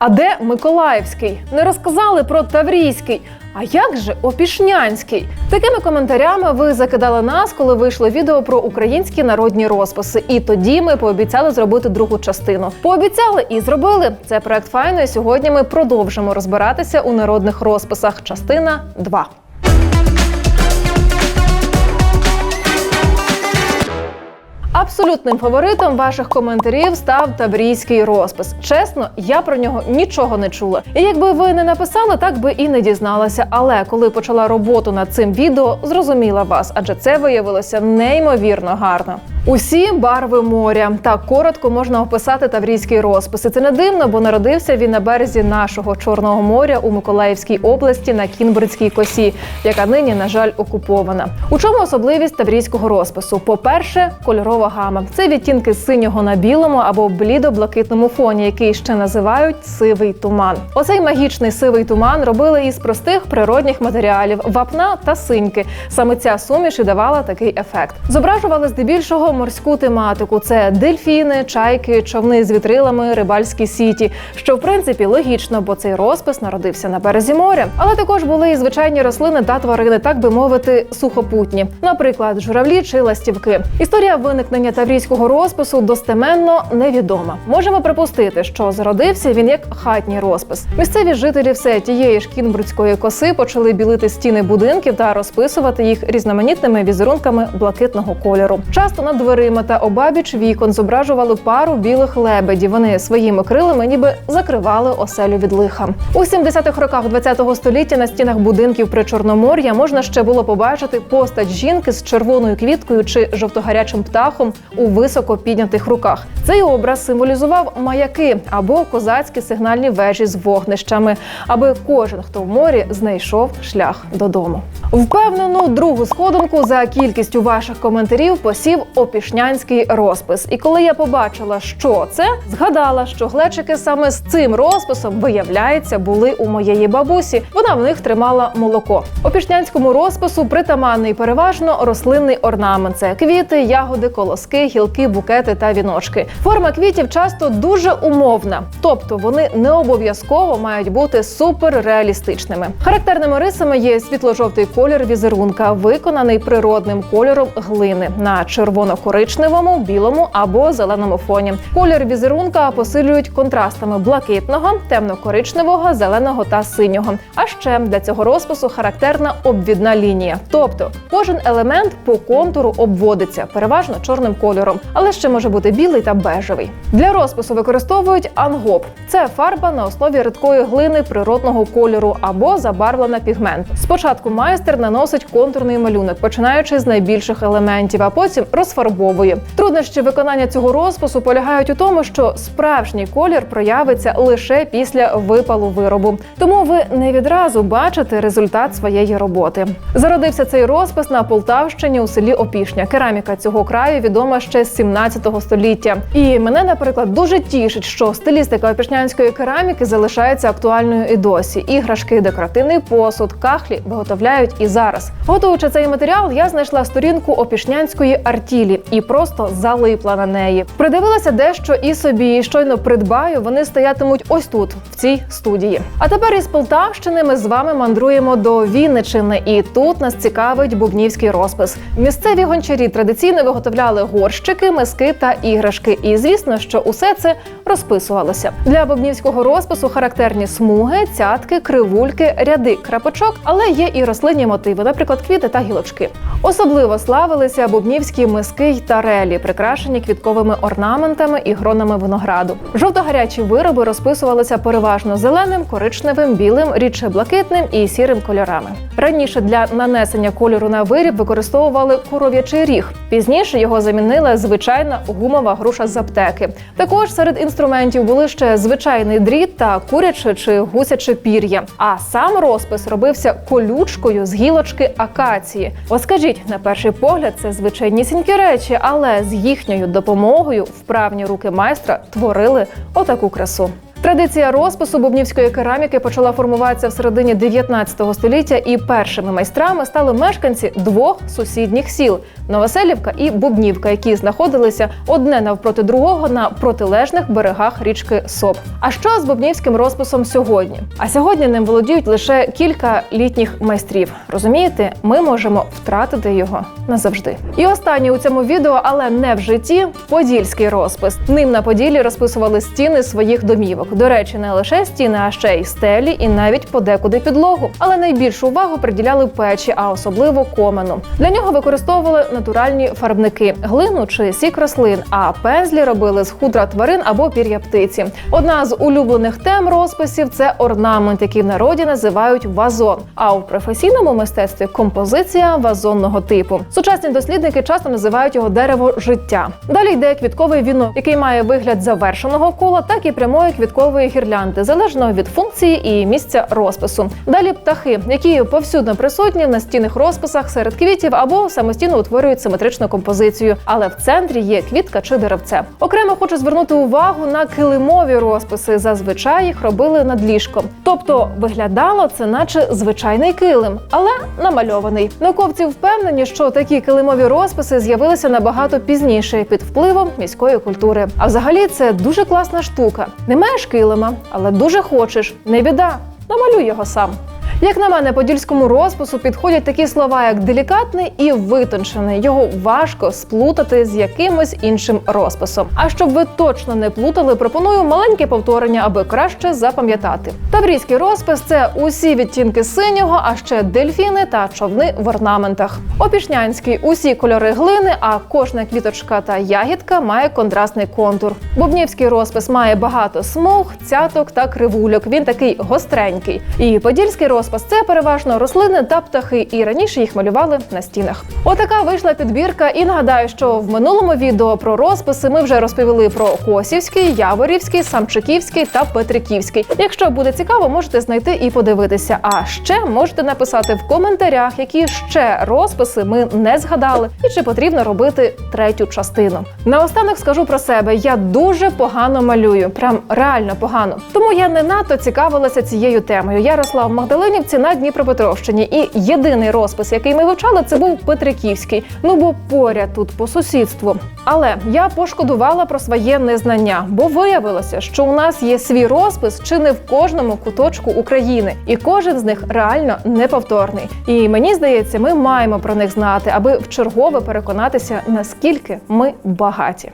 А де Миколаївський? Не розказали про Таврійський. А як же Опішнянський? Такими коментарями ви закидали нас, коли вийшло відео про українські народні розписи. І тоді ми пообіцяли зробити другу частину. Пообіцяли і зробили. Це проект файно. Сьогодні ми продовжимо розбиратися у народних розписах. Частина 2. Абсолютним фаворитом ваших коментарів став таврійський розпис. Чесно, я про нього нічого не чула. І якби ви не написали, так би і не дізналася. Але коли почала роботу над цим відео, зрозуміла вас, адже це виявилося неймовірно гарно. Усі барви моря так коротко можна описати таврійський розпис. І Це не дивно, бо народився він на березі нашого чорного моря у Миколаївській області на Кінбурзькій косі, яка нині, на жаль, окупована. У чому особливість таврійського розпису? По-перше, кольорова гама. Це відтінки синього на білому або блідо-блакитному фоні, який ще називають сивий туман. Оцей магічний сивий туман робили із простих природних матеріалів вапна та синьки. Саме ця суміш і давала такий ефект. Зображували здебільшого морську тематику: це дельфіни, чайки, човни з вітрилами, рибальські сіті. Що в принципі логічно, бо цей розпис народився на березі моря. Але також були і звичайні рослини та тварини, так би мовити, сухопутні, наприклад, журавлі чи ластівки. Історія виникнення таврійського розпису достеменно невідома. Можемо припустити, що зародився він як хатній розпис. Місцеві жителі все тієї ж кінбурзької коси почали білити стіни будинків та розписувати їх різноманітними візерунками блакитного кольору. Часто над дверима та обабіч вікон зображували пару білих лебедів. Вони своїми крилами ніби закривали оселю від лиха. У 70-х роках ХХ століття на стінах будинків при Чорномор'я можна ще було побачити постать жінки з червоною квіткою чи жовтогарячим птахом у високо піднятих руках. Цей образ символізував маяки або козацькі сигнальні вежі з вогнищами, аби кожен, хто в морі, знайшов шлях додому. Впевнену, другу сходинку за кількістю ваших коментарів посів опішнянський розпис. І коли я побачила, що це, згадала, що глечики саме з цим розписом, виявляється, були у моєї бабусі. Вона в них тримала молоко. Опішнянському розпису притаманний переважно рослинний орнамент. Це квіти, ягоди, колоски, гілки, букети та віночки. Форма квітів часто дуже умовна, тобто вони не обов'язково мають бути суперреалістичними. Характерними рисами є світло-жовтий колір візерунка, виконаний природним кольором глини на червоно-коричневому, білому або зеленому фоні. Колір візерунка посилюють контрастами блакитного, темно-коричневого, зеленого та синього. А ще для цього розпису характерна обвідна лінія, тобто кожен елемент по контуру обводиться переважно чорним кольором, але ще може бути білий та бежевий. Для розпису використовують ангоп. Це фарба на основі рідкої глини природного кольору або забарвлена пігмент. Спочатку майстер наносить контурний малюнок, починаючи з найбільших елементів, а потім розфарбовує. Труднощі виконання цього розпису полягають у тому, що справжній колір проявиться лише після випалу виробу. Тому ви не відразу бачите результат своєї роботи. Зародився цей розпис на Полтавщині у селі Опішня. Кераміка цього краю відома ще з 17 століття. І мене, наприклад, дуже тішить, що стилістика опішнянської кераміки залишається актуальною і досі. Іграшки, декоративний посуд, кахлі виготовляють і зараз. Готуючи цей матеріал, я знайшла сторінку опішнянської артілі і просто залипла на неї. Придивилася дещо і собі, і щойно придбаю. Вони стоятимуть ось тут, в цій студії. А тепер із Полтавщини ми з вами мандруємо до Вінничини, і тут нас цікавить бубнівський розпис. Місцеві гончарі традиційно виготовляли горщики, миски та іграшки. І звісно, що усе це розписувалося. Для бубнівського розпису характерні смуги, цятки, кривульки, ряди крапочок, але є і рослинні мотиви, наприклад, квіти та гілочки. Особливо славилися бубнівські миски й тарелі, прикрашені квітковими орнаментами і гронами винограду. Жовто-гарячі вироби розписувалися переважно зеленим, коричневим, білим, рідше блакитним і сірим кольорами. Раніше для нанесення кольору на виріб використовували коров'ячий ріг. Пізніше його замінила звичайна гумова груша з аптеки. Також серед інструментів були ще звичайний дріт та куряче чи гусяче пір'я. А сам розпис робився колючкою з гілочки акації. От скажіть, на перший погляд, це звичайнісінькі речі, але з їхньою допомогою вправні руки майстра творили отаку красу. Традиція розпису бубнівської кераміки почала формуватися в середині 19 століття, і першими майстрами стали мешканці двох сусідніх сіл Новоселівка і Бубнівка, які знаходилися одне навпроти другого на протилежних берегах річки Соп. А що з бубнівським розписом сьогодні? А сьогодні ним володіють лише кілька літніх майстрів. Розумієте, ми можемо втратити його назавжди. І останнє у цьому відео, але не в житті. Подільський розпис. Ним на Поділлі розписували стіни своїх домівок. До речі, не лише стіни, а ще й стелі, і навіть подекуди підлогу. Але найбільшу увагу приділяли печі, а особливо комену. Для нього використовували натуральні фарбники, глину чи сік рослин. А пензлі робили з хутра тварин або пір'я птиці. Одна з улюблених тем розписів це орнамент, який в народі називають вазон. А у професійному мистецтві композиція вазонного типу. Сучасні дослідники часто називають його дерево життя. Далі йде квітковий вінок, який має вигляд завершеного кола, так і прямої квіткової гірлянди, залежно від функції і місця розпису. Далі птахи, які повсюдно присутні на стінних розписах серед квітів або самостійно утворюють симетричну композицію, але в центрі є квітка чи деревце. Окремо хочу звернути увагу на килимові розписи. Зазвичай їх робили над ліжком. Тобто виглядало це, наче звичайний килим, але намальований. Науковці впевнені, що такі килимові розписи з'явилися набагато пізніше під впливом міської культури. А взагалі це дуже класна штука. Не маєш килима, але дуже хочеш. Не біда, намалюй його сам. Як на мене, подільському розпису підходять такі слова, як делікатний і витончений. Його важко сплутати з якимось іншим розписом. А щоб ви точно не плутали, пропоную маленьке повторення, аби краще запам'ятати. Таврійський розпис це усі відтінки синього, а ще дельфіни та човни в орнаментах. Опішнянський усі кольори глини, а кожна квіточка та ягідка має контрастний контур. Бубнівський розпис має багато смуг, цяток та кривульок. Він такий гостренький. І подільський розпис це переважно рослини та птахи, і раніше їх малювали на стінах. Отака вийшла підбірка. І нагадаю, що в минулому відео про розписи ми вже розповіли про Косівський, Яворівський, Самчиківський та Петриківський. Якщо буде цікаво, можете знайти і подивитися. А ще можете написати в коментарях, які ще розписи ми не згадали, і чи потрібно робити третю частину. Наостанок скажу про себе: я дуже погано малюю, прям реально погано. Тому я не надто цікавилася цією темою. Я росла в Магдалинівці на Дніпропетровщині, і єдиний розпис, який ми вивчали, це був Петриківський. Ну бо поряд тут по сусідству. Але я пошкодувала про своє незнання, бо виявилося, що у нас є свій розпис чи не в кожному куточку України, і кожен з них реально неповторний. І мені здається, ми маємо про них знати, аби в чергове переконатися, наскільки ми багаті.